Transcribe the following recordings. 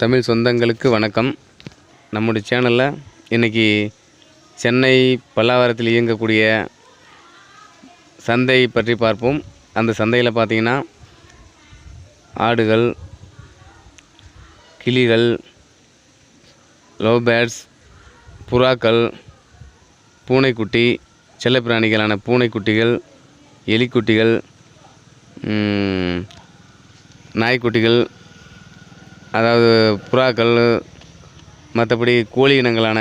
தமிழ் சொந்தங்களுக்கு வணக்கம். நம்முடைய சேனலில் இன்றைக்கி சென்னை பல்லாவரத்தில் இயங்கக்கூடிய சந்தை பற்றி பார்ப்போம். அந்த சந்தையில் பார்த்திங்கன்னா ஆடுகள் கிளிகள் லவ் பேர்ட்ஸ் புறாக்கள் பூனைக்குட்டி செல்லப்பிராணிகளான பூனைக்குட்டிகள் எலிக்குட்டிகள் நாய்க்குட்டிகள் அதாவது புறாக்கள் மற்றபடி கோழி இனங்களான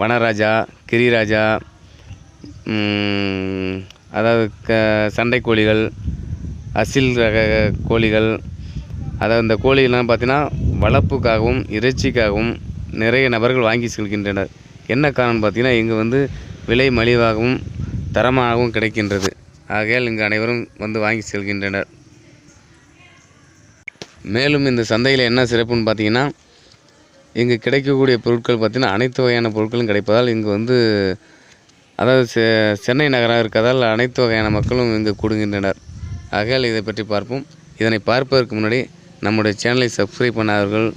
வனராஜா கிரிராஜா அதாவது க சண்டை கோழிகள் அசில் ரக கோழிகள் அதாவது இந்த கோழிகள்லாம் பார்த்தீங்கன்னா வளர்ப்புக்காகவும் இறைச்சிக்காகவும் நிறைய நபர்கள் வாங்கி செல்கின்றனர். என்ன காரணம் பார்த்திங்கன்னா இங்கே வந்து விலை மலிவாகவும் தரமாகவும் கிடைக்கின்றது. ஆகையால் இங்கு அனைவரும் வந்து வாங்கி செல்கின்றனர். மேலும் இந்த சந்தையில் என்ன சிறப்புன்னு பார்த்தீங்கன்னா இங்கு கிடைக்கக்கூடிய பொருட்கள் பார்த்திங்கன்னா அனைத்து வகையான பொருட்களும் கிடைப்பதால் இங்கு வந்து அதாவது செ- சென்னை நகராக இருக்கிறதால் அனைத்து வகையான மக்களும் இங்கு கூடுகின்றனர். ஆகையால் இதை பற்றி பார்ப்போம். இதனை பார்ப்பதற்கு முன்னாடி நம்முடைய சேனலை சப்ஸ்கிரைப் பண்ணாதவர்கள்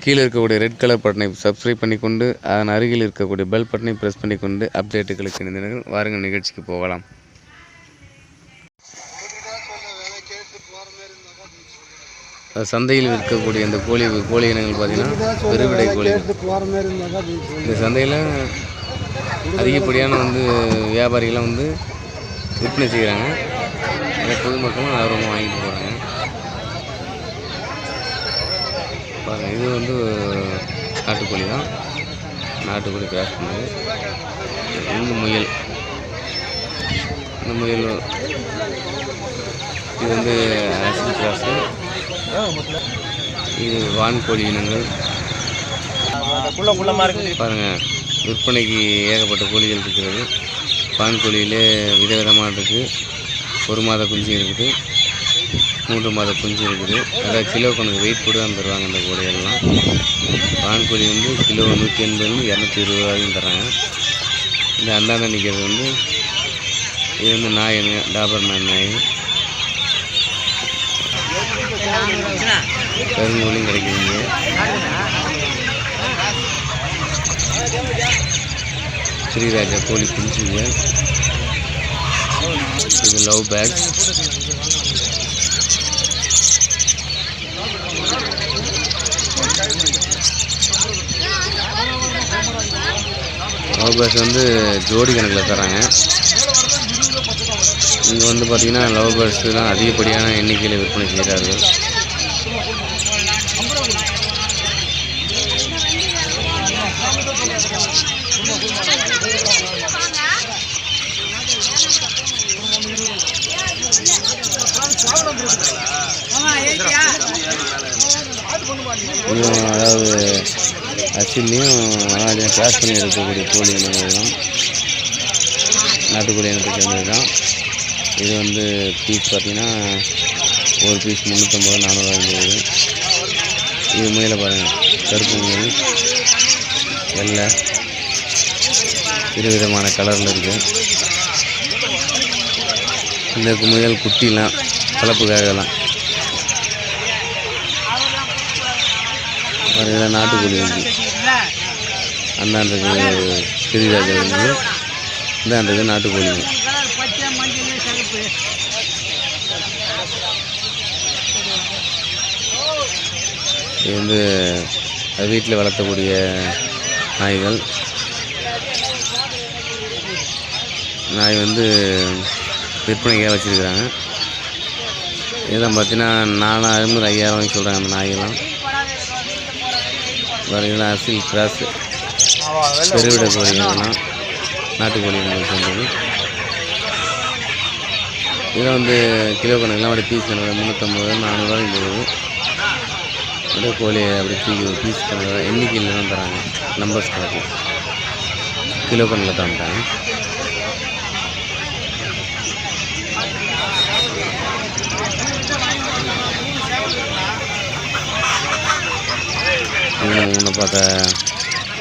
கீழே இருக்கக்கூடிய ரெட் கலர் பட்டனை சப்ஸ்கிரைப் பண்ணிக்கொண்டு அதன் அருகில் இருக்கக்கூடிய பெல் பட்டனை ப்ரெஸ் பண்ணிக்கொண்டு அப்டேட்டுகளுக்கு இணைந்தனர் வாருங்கள் நிகழ்ச்சிக்கு போகலாம். சந்தையில் விற்கக்கூடிய இந்த கோழி கோழி இனங்கள் பார்த்தீங்கன்னா பெருவிடை கோழிகள் இந்த சந்தையில் அதிகப்படியான வந்து வியாபாரிகள்லாம் வந்து விற்பனை செய்கிறாங்க. அதை பொதுமக்களும் ஆர்வமாக வாங்கிட்டு போகிறாங்க பாருங்கள் இது வந்து நாட்டுக்கோழி தான். நாட்டுக்கோழி கிராஸ் பண்ணது. இந்த முயல். இந்த முயல் இது வந்து ஆசிட் கிராஸு இது வான்கோழி இனங்கள். பாருங்க விற்பனைக்கு ஏகப்பட்ட கோழிகள் இருக்கிறது. பான்கோழியிலே விதவிதமாக இருக்குது ஒரு மாத குஞ்சு இருக்குது. மூன்று மாத குஞ்சு இருக்குது. அதாவது கிலோ கணக்கு வெயிட் போட்டு தான் தருவாங்க இந்த கோழியெல்லாம் வான்கோழி வந்து கிலோ நூற்றி எண்பதுலேருந்து இரநூத்தி இருபது ரூபாயும் தராங்க இந்த அந்தாண்ட நிற்கிறது வந்து இது வந்து நாய் டாபர் நாய். நாய் கருங்கோழியும் கிடைக்குதுங்க. ஸ்ரீராஜா கோழி பிடிச்சிங்க இது லவ் பேக் லவ் பேக்ஸ் வந்து ஜோடி கணக்கில் தராங்க இங்கே வந்து பார்த்திங்கன்னா லவ் பேர்ட்ஸ்லாம் அதிகப்படியான எண்ணிக்கையில் விற்பனை செய்கிறார்கள். இதுவும் அதாவது அச்சிலையும் அதாவது கிராஸ் பண்ணி இருக்கக்கூடிய கோழி இனங்கள் தான். நாட்டுக்கோழி இனத்தை சேர்ந்தது தான். இது வந்து பீஸ் பார்த்தீங்கன்னா ஒரு பீஸ் முந்நூற்றம்பது நானூறுவா இருந்தது இது முயலை பாருங்கள் கருப்பு முயல் வெள்ளை இரு விதமான கலரில் இருக்குது இந்த முயல் குட்டிலாம் கலப்புக்காகலாம் பாருங்க நாட்டுக்கோழி வந்து அந்தாண்டுக்கு கிரிராஜா வந்து இந்தாண்டுக்கு நாட்டுக்கோழி இது வந்து அது வீட்டில் வளர்த்தக்கூடிய நாய்கள். நாய் வந்து விற்பனைக்காக வச்சுருக்குறாங்க. இதெல்லாம் பார்த்தீங்கன்னா நாலாயிரம் முதல் ஐயாயிரம் வாங்கி சொல்கிறாங்க அந்த நாய்கள்லாம். பார்த்தீங்கன்னா அசில் கிராஸ் பெருவிட கோழிகள்லாம் நாட்டுக்கோழி இனங்கள் இதெல்லாம் வந்து கிலோ கணக்கெலாம் அப்படியே பீஸ் கணக்கில் முந்நூற்றம்பது நானூறுரூவா போகுது அப்படியே கோழியை அப்படி தூக்கி பீஸ் கணக்கில் எண்ணிக்கையில் தான் தராங்க. நம்பர்ஸ் கணக்கு கிலோ கணக்கில் தந்துட்டாங்க இது ஒன்று பார்த்தா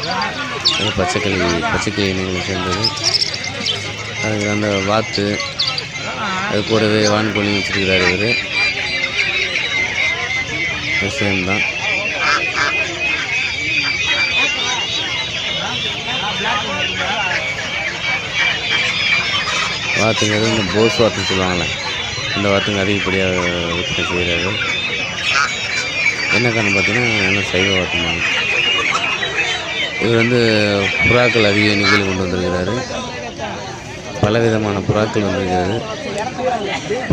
பார்த்த அது பச்சைக்கிளி பச்சைக்கிளி இனங்களை சேர்ந்தது. அதுக்கு அந்த வாத்து அது கூடவே வான்கோழி வச்சுருக்கிறாரு இவர். விஷயம் தான் வாத்துங்கிறது இந்த போஸ் வாத்துன்னு சொல்லுவாங்களே. இந்த வாத்துங்க அதிகப்படியாக விற்பனை செய்கிறாரு என்ன காரணம் பார்த்தீங்கன்னா என்ன சைவ வாத்துமாங்க இவர் வந்து புறாக்கள் அதிக எண்ணிக்கையில் கொண்டு வந்திருக்கிறாரு. பல விதமான புறாக்கள் வந்திருக்கிறது.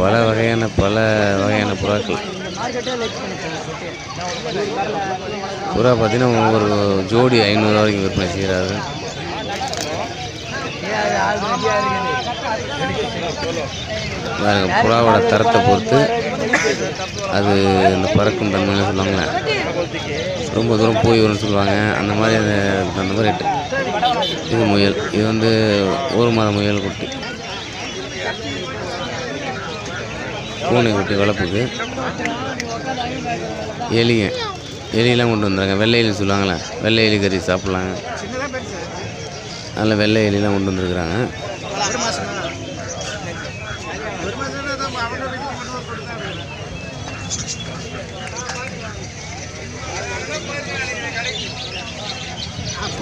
பல வகையான பல வகையான புறாக்கள். புறா பார்த்தீங்கன்னா ஒரு ஜோடி ஐநூறு வரைக்கும் விற்பனை செய்கிறாரு. புறாவோட தரத்தை பொறுத்து அது இந்த பறக்கும் தன்மைன்னு சொல்லுவாங்களே. ரொம்ப தூரம் போய் வரும்னு சொல்லுவாங்க. அந்த மாதிரி அந்த மாதிரி ரேட்டு இது முயல். இது வந்து ஒரு மாத முயல் குட்டி. பூனை குட்டி வளர்ப்புக்கு எலிங்க. எலியெல்லாம் கொண்டு வந்துடுறாங்க. வெள்ளை எலி சொல்லுவாங்களே வெள்ளை எலி கறி சாப்பிட்லாங்க. நல்ல வெள்ளை எலிலாம் கொண்டு வந்துருக்குறாங்க.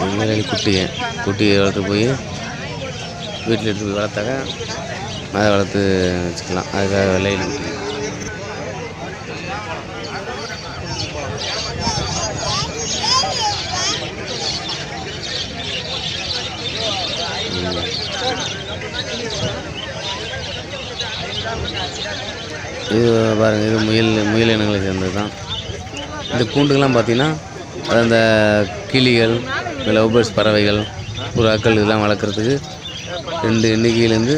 வெள்ளை எலி குட்டியை குட்டியை வளர்த்து போய் வீட்டில் எடுத்து போய் வளர்த்தாக்க அதை வளர்த்து வச்சுக்கலாம். அதுக்காக விலையில் இது பாருங்க இது முயல் முயல் இனங்களை சேர்ந்தது தான் இந்த கூண்டுக்கெல்லாம் பார்த்தீங்கன்னா அது அந்த கிளிகள் லவ்பர்ட்ஸ் பறவைகள் புறாக்கள் இதெல்லாம் வளர்க்குறதுக்கு ரெண்டு எண்ணிக்கையிலேருந்து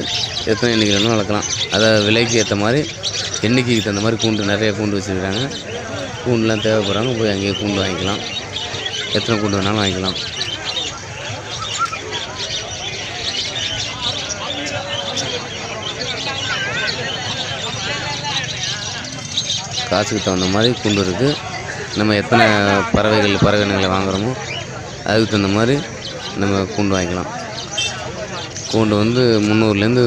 எத்தனை எண்ணிக்கையில் வேணாலும் வளர்க்கலாம். அதை விலைக்கு ஏற்ற மாதிரி எண்ணிக்கைக்கு தகுந்த மாதிரி கூண்டு நிறைய கூண்டு வச்சுருக்காங்க. கூண்டுலாம் தேவைப்படுறாங்க போய் அங்கேயே கூண்டு வாங்கிக்கலாம். எத்தனை கூண்டு வேணாலும் வாங்கிக்கலாம். காசுக்கு தகுந்த மாதிரி கூண்டு இருக்குது நம்ம எத்தனை பறவைகள் பறவைகளை வாங்குகிறோமோ அதுக்கு தகுந்த மாதிரி நம்ம கூண்டு வாங்கிக்கலாம். பூண்டு வந்து முந்நூறுலேருந்து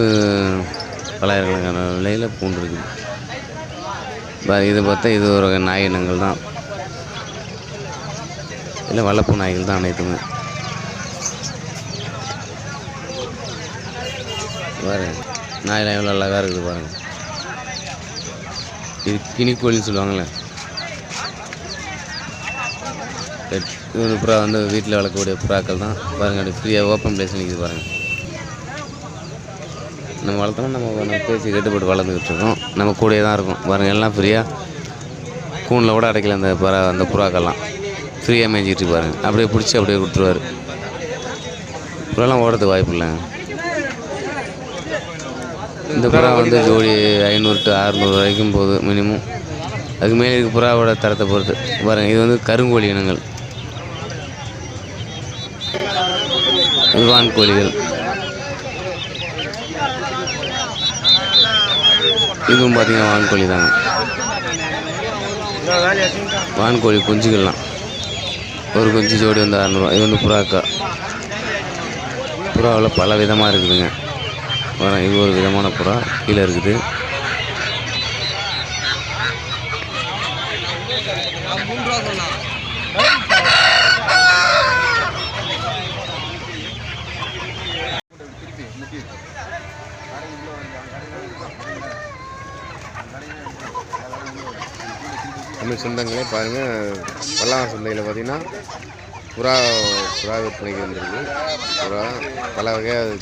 பல்லாயிரக்கணக்கான விலையில் பூண்டு இருக்குது. பா- இது பார்த்தா இது ஒரு நாயினங்கள் நாய் இனங்கள் தான். இல்லை வளர்ப்பு நாய்கள் தான் அனைத்துமே. பாருங்கள் நாயெல்லாம் எவ்வளோ அழகாக இருக்குது பாருங்கள் இது கினிக்கோழின்னு சொல்லுவாங்களே ஒரு புறா வந்து வீட்டில் வளர்க்கக்கூடிய புறாக்கள் தான். பாருங்கள் அப்படி ஃப்ரீயாக ஓப்பன் பிளேஸ் நிற்கிது பாருங்கள் நம்ம வளர்த்தோம்னா நம்ம நம்ம கட்டுப்பட்டு வளர்ந்துக்கிட்டு இருக்கோம். நம்ம கூடயே தான் இருக்கும். பாருங்கள் எல்லாம் ஃப்ரீயாக கூனில் கூட அடைக்கல அந்த பறா அந்த புறாக்கள்லாம். ஃப்ரீயாக மேய்ஞ்சிக்கிட்டு பாருங்க. அப்படியே பிடிச்சி அப்படியே கொடுத்துருவாரு. புறாலாம் ஓடுறதுக்கு வாய்ப்பு இல்லைங்க. இந்த புறா வந்து ஜோடி ஐநூறு டு அறநூறு வரைக்கும் போகுது மினிமம் அதுக்கு மேலே இருக்க புறாவோட தரத்தை பொறுத்து. பாருங்கள் இது வந்து கருங்கோழி இனங்கள். இது வான்கோழிகள் இதுவும் பார்த்தீங்கன்னா வான்கோழி தாங்க. வான்கோழி குஞ்சுகள்லாம். ஒரு குஞ்சு ஜோடி வந்து அறநூறுவா. இது வந்து புறாக்கா. புறாவில் பல விதமாக இருக்குதுங்க இது ஒரு விதமான புறா. கீழே இருக்குது. தமிழ் சொந்தங்களே பாருங்கள் பல்லாவரம் சந்தையில் பார்த்தீங்கன்னா புறா புறா விற்பனைக்கு வந்திருக்கு. புறா பல வகையாக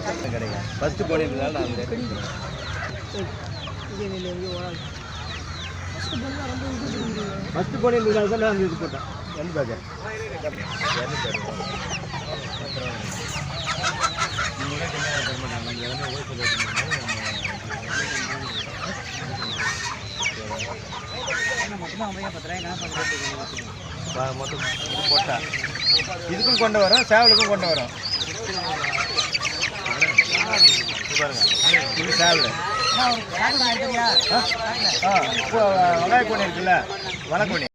வச்சுருக்கிறாங்க ஃபஸ்ட்டு போனதுனால நான் அந்த ஃபஸ்ட்டு போனி இந்த தான் நான் இது போட்டேன். எந்த பேக்கர் மொத்தம் போட்டா இதுக்கும் கொண்டு வரோம் சேவலுக்கும் கொண்டு வரோம் இது பாருங்க சேவல் ஆ இப்போ வெங்காய கோணி இருக்குல்ல வளக்கோணி